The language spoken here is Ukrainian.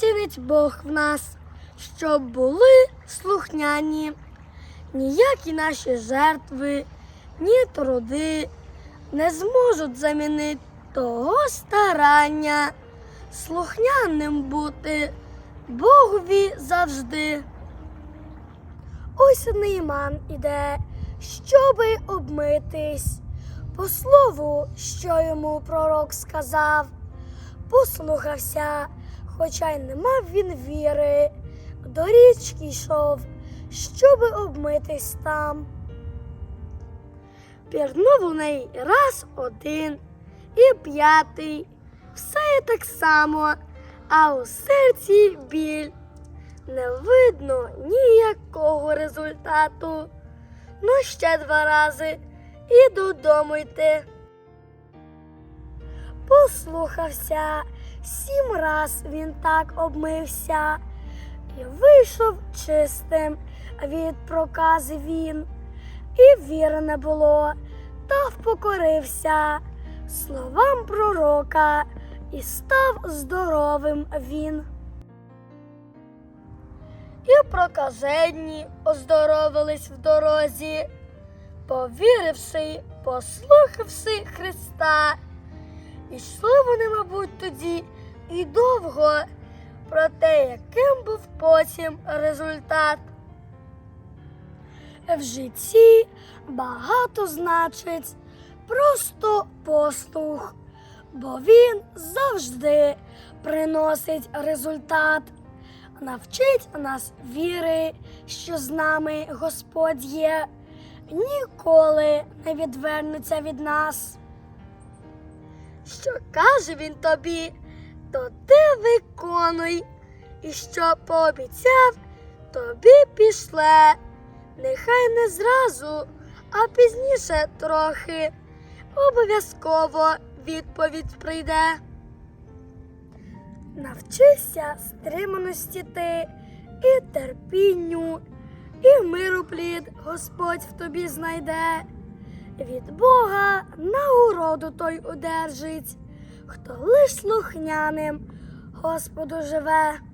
цінить Бог в нас, щоб були слухняні. Ніякі наші жертви, ні труди не зможуть замінити того старання, слухняним бути Богові завжди. Ось Нейман іде, щоби обмитись, по слову, що йому пророк сказав, послухався, хоча й не мав він віри, до річки йшов, щоби обмитись там. Пірнув у неї раз один і п'ятий, все так само, а у серці біль. Не видно ніякого результату. Ну, ще два рази і додому йти. Послухався, сім раз він так обмився. І вийшов чистим. Від прокази він. І віри не було, та впокорився. Словам пророка, і став здоровим він. І прокаженні оздоровились в дорозі, повіривши, послухавши Христа. Ішли вони, мабуть, тоді і довго, про те, яким був потім результат. В житті багато значить просто послух, бо він завжди приносить результат. Навчить нас віри, що з нами Господь є, ніколи не відвернеться від нас. Що каже він тобі, то ти виконуй, і що пообіцяв, тобі пішле. Нехай не зразу, а пізніше трохи. Обов'язково відповідь прийде. Навчися стриманості ти і терпінню, і миру плід Господь в тобі знайде. Від Бога нагороду той одержить, хто лиш слухняним Господу живе.